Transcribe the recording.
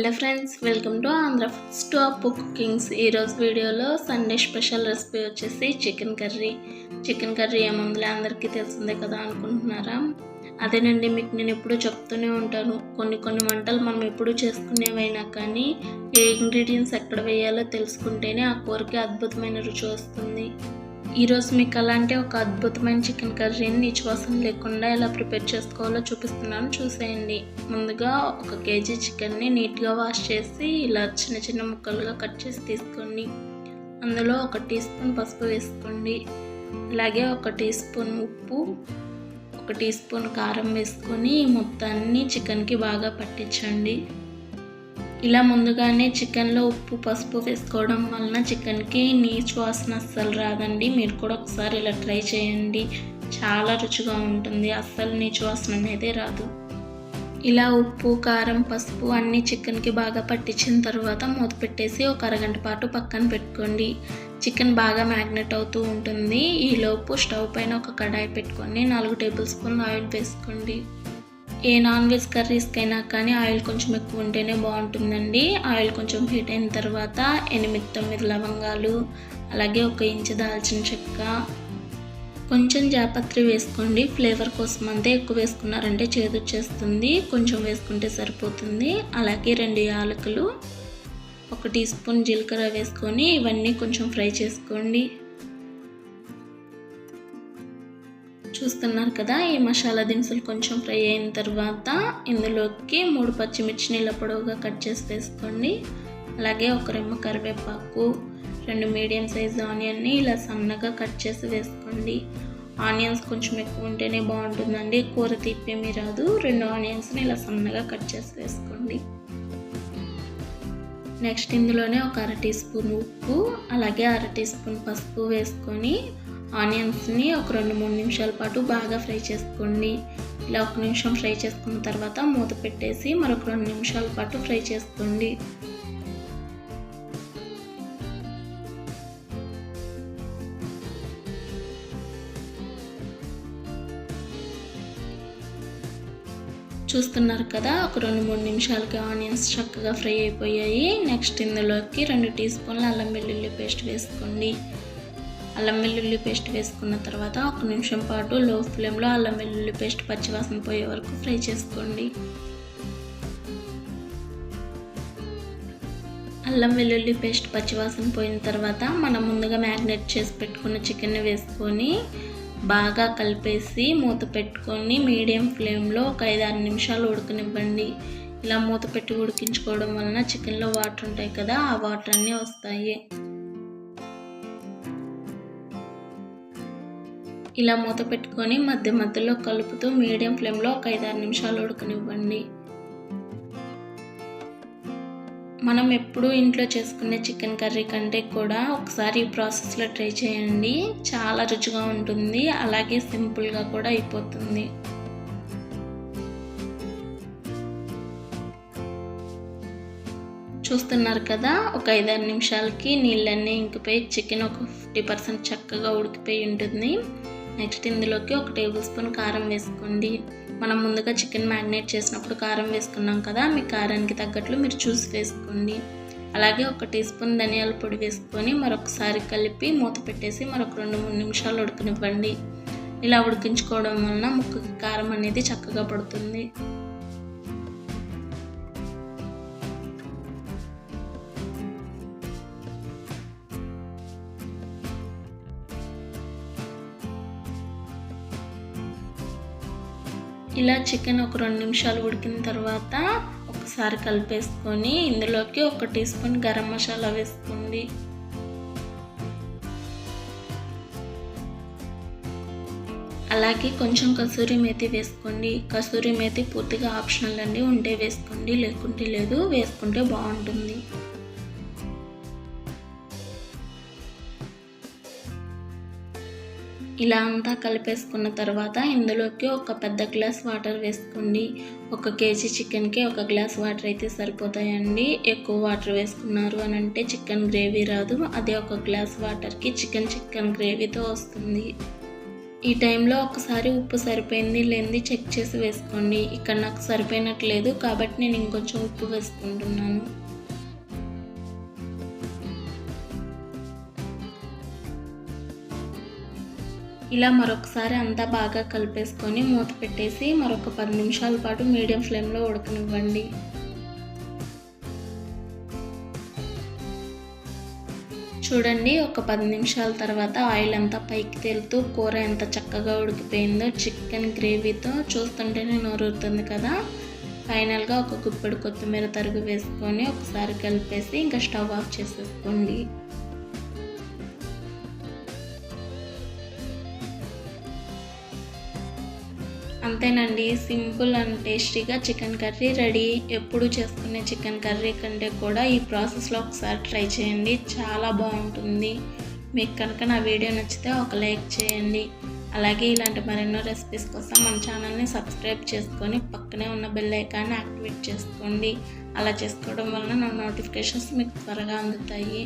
Hello friends welcome to Andhra foods to Appu cookings ఈరోజు వీడియోలో Sunday special recipe వచ్చేసి chicken curry. Chicken curry ఏముందిలే అందరికీ తెలిసిందే కదా అనుకుంటున్నారా? అదేనండి మీకు నేను ఎప్పుడూ చెప్తూనే ఉంటాను. కొన్ని కొన్ని వంటలు మనం ఎప్పుడు చేసుకునేవైనా కానీ ఏ ఇంగ్రీడియంట్స్ ఎక్కడ వేయాలో తెలుసుకుంటేనే ఆ కూరకి అద్భుతమైన రుచి వస్తుంది. ఈరోజు మీకు అలాంటి ఒక అద్భుతమైన చికెన్ కర్రీని నీచువాసన లేకుండా ఎలా ప్రిపేర్ చేసుకోవాలో చూపిస్తున్నాను. చూసేయండి. ముందుగా ఒక కేజీ చికెన్ని నీట్గా వాష్ చేసి ఇలా చిన్న చిన్న ముక్కలుగా కట్ చేసి తీసుకోండి. అందులో ఒక టీ స్పూన్ పసుపు వేసుకోండి. అలాగే ఒక టీ స్పూన్ ఉప్పు ఒక టీ స్పూన్ కారం వేసుకొని మొత్తాన్ని చికెన్కి బాగా పట్టించండి. ఇలా ముందుగానే చికెన్లో ఉప్పు పసుపు వేసుకోవడం వలన చికెన్కి నీచు వాసన అస్సలు రాదండి. మీరు కూడా ఒకసారి ఇలా ట్రై చేయండి. చాలా రుచిగా ఉంటుంది. అస్సలు నీచు వాసన అనేది రాదు. ఇలా ఉప్పు కారం పసుపు అన్నీ చికెన్కి బాగా పట్టించిన తర్వాత మూత పెట్టేసి ఒక అరగంట పాటు పక్కన పెట్టుకోండి. చికెన్ బాగా మ్యాగ్నెట్ అవుతూ ఉంటుంది. ఈలోపు స్టవ్ పైన ఒక కడాయి పెట్టుకొని నాలుగు టేబుల్ స్పూన్ ఆయిల్ వేసుకోండి. ఏ నాన్ వెజ్ కర్రీస్కైనా కానీ ఆయిల్ కొంచెం ఎక్కువ ఉంటేనే బాగుంటుందండి. ఆయిల్ కొంచెం హీట్ అయిన తర్వాత ఎనిమిది తొమ్మిది లవంగాలు అలాగే ఒక ఇంచు దాల్చిన చెక్క. కొంచెం జాపత్రి వేసుకోండి. ఫ్లేవర్ కోసం అంతే ఎక్కువ వేసుకున్నారంటే చేదు వచ్చేస్తుంది. కొంచెం వేసుకుంటే సరిపోతుంది. అలాగే రెండు యాలకులు ఒక టీ స్పూన్ జీలకర్ర వేసుకొని ఇవన్నీ కొంచెం ఫ్రై చేసుకోండి. చూస్తున్నారు కదా ఈ మసాలా దినుసులు కొంచెం ఫ్రై అయిన తర్వాత ఇందులోకి మూడు పచ్చిమిర్చి నీళ్ళ పొడవుగా కట్ చేసి వేసుకోండి. అలాగే ఒక రెమ్మ కరివేపాకు రెండు మీడియం సైజ్ ఆనియన్ని ఇలా సన్నగా కట్ చేసి వేసుకోండి. ఆనియన్స్ కొంచెం ఎక్కువ ఉంటేనే బాగుంటుందండి కూర తీపేమీ రాదు. రెండు ఆనియన్స్ని ఇలా సన్నగా కట్ చేసి వేసుకోండి. నెక్స్ట్ ఇందులోనే ఒక అర టీ స్పూన్ ఉప్పు అలాగే అర టీ స్పూన్ పసుపు వేసుకొని ఆనియన్స్ని ఒక రెండు మూడు నిమిషాల పాటు బాగా ఫ్రై చేసుకోండి. ఇలా ఒక నిమిషం ఫ్రై చేసుకున్న తర్వాత మూత పెట్టేసి మరొక రెండు నిమిషాల పాటు ఫ్రై చేసుకోండి. చూస్తున్నారు కదా ఒక రెండు మూడు నిమిషాలకి ఆనియన్స్ చక్కగా ఫ్రై అయిపోయాయి. నెక్స్ట్ ఇందులోకి రెండు టీ స్పూన్ల అల్లం వెల్లుల్లి పేస్ట్ వేసుకోండి. అల్లం వెల్లుల్లి పేస్ట్ వేసుకున్న తర్వాత ఒక నిమిషం పాటు లో ఫ్లేమ్లో అల్లం వెల్లుల్లి పేస్ట్ పచ్చివాసన పోయే వరకు ఫ్రై చేసుకోండి. అల్లం వెల్లుల్లి పేస్ట్ పచ్చివాసన పోయిన తర్వాత మనం ముందుగా మ్యారినేట్ చేసి పెట్టుకున్న చికెన్ని వేసుకొని బాగా కలిపేసి మూత పెట్టుకొని మీడియం ఫ్లేమ్లో ఒక ఐదు ఆరు నిమిషాలు ఉడకనివ్వండి. ఇలా మూత పెట్టి ఉడికించుకోవడం వలన చికెన్లో వాటర్ ఉంటాయి కదా ఆ వాటర్ అన్నీ వస్తాయి. ఇలా మూత పెట్టుకొని మధ్య మధ్యలో కలుపుతూ మీడియం ఫ్లేమ్లో ఒక ఐదారు నిమిషాలు ఉడకనివ్వండి. మనం ఎప్పుడూ ఇంట్లో చేసుకునే చికెన్ కర్రీ కంటే కూడా ఒకసారి ఈ ప్రాసెస్లో ట్రై చేయండి. చాలా రుచిగా ఉంటుంది. అలాగే సింపుల్గా కూడా అయిపోతుంది. చూస్తున్నారు కదా ఒక ఐదారు నిమిషాలకి నీళ్ళన్నీ ఇంకిపోయి చికెన్ ఒక ఫిఫ్టీ పర్సెంట్ చక్కగా ఉడికిపోయి ఉంటుంది. నెక్స్ట్ ఇందులోకి ఒక టేబుల్ స్పూన్ కారం వేసుకోండి. మనం ముందుగా చికెన్ మ్యారినేట్ చేసినప్పుడు కారం వేసుకున్నాం కదా మీ కారానికి తగ్గట్లు మీరు చూసి వేసుకోండి. అలాగే ఒక టీ స్పూన్ ధనియాల పొడి వేసుకొని మరొకసారి కలిపి మూత పెట్టేసి మరొక రెండు మూడు నిమిషాలు ఉడకనివ్వండి. ఇలా ఉడికించుకోవడం వలన ముక్కకి కారం అనేది చక్కగా పడుతుంది. ఇలా చికెన్ ఒక రెండు నిమిషాలు ఉడికిన తర్వాత ఒకసారి కలిపేసుకొని ఇందులోకి ఒక టీ స్పూన్ గరం మసాలా వేసుకోండి. అలాగే కొంచెం కసూరి మేతి వేసుకోండి. కసూరి మేతి పూర్తిగా ఆప్షనల్ అండి. ఉంటే వేసుకోండి లేకుంటే లేదు. వేసుకుంటే బాగుంటుంది. ఇలా అంతా కలిపేసుకున్న తర్వాత ఇందులోకి ఒక పెద్ద గ్లాస్ వాటర్ వేసుకోండి. ఒక కేజీ చికెన్కి ఒక గ్లాస్ వాటర్ అయితే సరిపోతాయండి. ఎక్కువ వాటర్ వేసుకున్నారు అని అంటే చికెన్ గ్రేవీ రాదు. అదే ఒక గ్లాస్ వాటర్కి చికెన్ చికెన్ గ్రేవీతో వస్తుంది. ఈ టైంలో ఒకసారి ఉప్పు సరిపోయింది లేనిది చెక్ చేసి వేసుకోండి. ఇక్కడ నాకు సరిపోయినట్లేదు కాబట్టి నేను ఇంకొంచెం ఉప్పు వేసుకుంటున్నాను. ఇలా మరొకసారి అంతా బాగా కలిపేసుకొని మూత పెట్టేసి మరొక పది నిమిషాల పాటు మీడియం ఫ్లేమ్లో ఉడకనివ్వండి. చూడండి ఒక పది నిమిషాల తర్వాత ఆయిల్ అంతా పైకి తేలుతూ కూర ఎంత చక్కగా ఉడికిపోయిందో చికెన్ గ్రేవీతో చూస్తుంటేనే నోరుతుంది కదా. ఫైనల్గా ఒక గుప్పెడు కొత్తిమీర తరుగు వేసుకొని ఒకసారి కలిపేసి ఇంకా స్టవ్ ఆఫ్ చేసేసుకోండి. అంతేనండి. సింపుల్ అండ్ టేస్టీగా చికెన్ కర్రీ రెడీ. ఎప్పుడు చేసుకునే చికెన్ కర్రీ కంటే కూడా ఈ ప్రాసెస్లో ఒకసారి ట్రై చేయండి. చాలా బాగుంటుంది. మీకు కనుక నా వీడియో నచ్చితే ఒక లైక్ చేయండి. అలాగే ఇలాంటి మరెన్నో రెసిపీస్ కోసం మన ఛానల్ని సబ్స్క్రైబ్ చేసుకొని పక్కనే ఉన్న బెల్ ఐకాన్ని యాక్టివేట్ చేసుకోండి. అలా చేసుకోవడం వలన నా నోటిఫికేషన్స్ మీకు త్వరగా అందుతాయి.